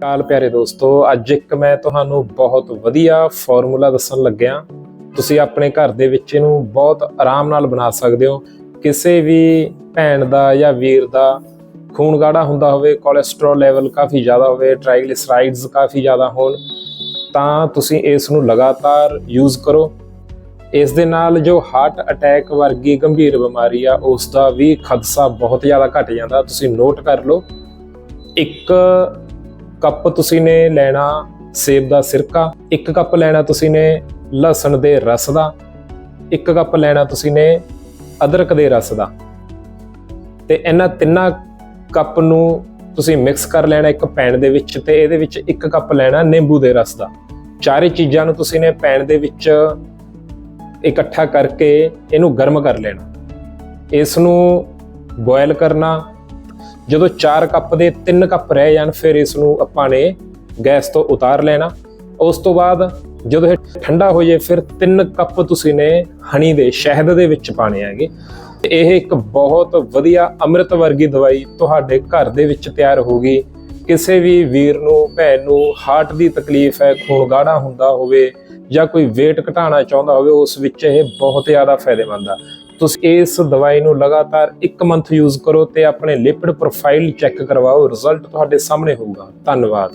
ਕਾਲ ਪਿਆਰੇ ਦੋਸਤੋ, ਅੱਜ ਇੱਕ ਮੈਂ ਤੁਹਾਨੂੰ ਬਹੁਤ ਵਧੀਆ ਫਾਰਮੂਲਾ ਦੱਸਣ ਲੱਗਿਆ। ਤੁਸੀਂ ਆਪਣੇ ਘਰ ਦੇ ਵਿੱਚ ਇਹਨੂੰ ਬਹੁਤ ਆਰਾਮ ਨਾਲ ਬਣਾ ਸਕਦੇ ਹੋ। ਕਿਸੇ ਵੀ ਭੈਣ ਦਾ ਜਾਂ ਵੀਰ ਦਾ ਖੂਨ ਗਾੜਾ ਹੁੰਦਾ ਹੋਵੇ ਕੋਲੇਸਟ੍ਰੋਲ ਲੈਵਲ ਕਾਫੀ ਜ਼ਿਆਦਾ ਹੋਵੇ ਟ੍ਰਾਈਗਲਿਸਰਾਈਡਸ ਕਾਫੀ ਜ਼ਿਆਦਾ ਹੋਣ, ਤਾਂ ਤੁਸੀਂ ਇਸ ਨੂੰ ਲਗਾਤਾਰ ਯੂਜ਼ ਕਰੋ। ਇਸ ਦੇ ਨਾਲ ਜੋ ਹਾਰਟ ਅਟੈਕ ਵਰਗੀ ਗੰਭੀਰ ਬਿਮਾਰੀ ਆ, ਉਸ ਦਾ ਵੀ ਖਦਸ਼ਾ ਬਹੁਤ ਜ਼ਿਆਦਾ ਘਟ ਜਾਂਦਾ। ਤੁਸੀਂ ਨੋਟ ਕਰ ਲਓ, ਇੱਕ ਕੱਪ ਤੁਸੀਂ ਨੇ ਲੈਣਾ ਸੇਬ ਦਾ ਸਿਰਕਾ, ਇੱਕ ਕੱਪ ਲੈਣਾ ਤੁਸੀਂ ਨੇ ਲਸਣ ਦੇ ਰਸ ਦਾ, ਇੱਕ ਕੱਪ ਲੈਣਾ ਤੁਸੀਂ ਨੇ ਅਦਰਕ ਦੇ ਰਸ ਦਾ। ਤੇ ਇਹਨਾਂ ਤਿੰਨਾਂ ਕੱਪ ਨੂੰ ਤੁਸੀਂ ਮਿਕਸ ਕਰ ਲੈਣਾ ਇੱਕ ਪੈਨ ਦੇ ਵਿੱਚ ਤੇ ਇਹਦੇ ਵਿੱਚ ਇੱਕ ਕੱਪ ਲੈਣਾ ਨਿੰਬੂ ਦੇ ਰਸ ਦਾ। ਚਾਰੇ ਚੀਜ਼ਾਂ ਨੂੰ ਤੁਸੀਂ ਨੇ ਪੈਨ ਦੇ ਵਿੱਚ ਇਕੱਠਾ ਕਰਕੇ ਇਹਨੂੰ ਗਰਮ ਕਰ ਲੈਣਾ। ਇਸ ਨੂੰ ਬੋਇਲ ਕਰਨਾ ਜਦੋਂ 4 ਕੱਪ ਦੇ 3 ਕੱਪ ਰਹਿ ਜਾਣ, ਫਿਰ ਇਸ ਨੂੰ ਆਪਾਂ ਨੇ ਗੈਸ ਤੋਂ ਉਤਾਰ ਲੈਣਾ। ਉਸ ਤੋਂ ਬਾਅਦ ਜਦੋਂ ਇਹ ਠੰਡਾ ਹੋ ਜਾਏ, ਫਿਰ 3 ਕੱਪ ਤੁਸੀਂ ਨੇ ਹਣੀ ਦੇ ਸ਼ਹਿਦ ਦੇ ਵਿੱਚ ਪਾਣੇ ਹੈਗੇ। ਤੇ ਇਹ ਇੱਕ ਬਹੁਤ ਵਧੀਆ ਅੰਮ੍ਰਿਤ ਵਰਗੀ ਦਵਾਈ ਤੁਹਾਡੇ ਘਰ ਦੇ ਵਿੱਚ ਤਿਆਰ ਹੋਗੀ ਕਿਸੇ ਵੀ ਵੀਰ ਨੂੰ, ਭੈਣ ਨੂੰ ਹਾਰਟ ਦੀ ਤਕਲੀਫ ਹੈ, ਖੂਨ ਗਾੜਾ ਹੁੰਦਾ ਹੋਵੇ ਜਾਂ ਕੋਈ weight ਘਟਾਉਣਾ ਚਾਹੁੰਦਾ ਹੋਵੇ, ਉਸ ਵਿੱਚ ਇਹ ਬਹੁਤ ਜ਼ਿਆਦਾ ਫਾਇਦੇਮੰਦ ਆ। ਤੁਸੀਂ ਇਸ ਦਵਾਈ ਨੂੰ ਲਗਾਤਾਰ 1 ਮੰਥ ਯੂਜ਼ ਕਰੋ ਤੇ ਆਪਣੇ ਲਿਪਿਡ ਪ੍ਰੋਫਾਈਲ ਚੈੱਕ ਕਰਵਾਓ ਰਿਜ਼ਲਟ ਤੁਹਾਡੇ ਸਾਹਮਣੇ ਹੋਊਗਾ। ਧੰਨਵਾਦ।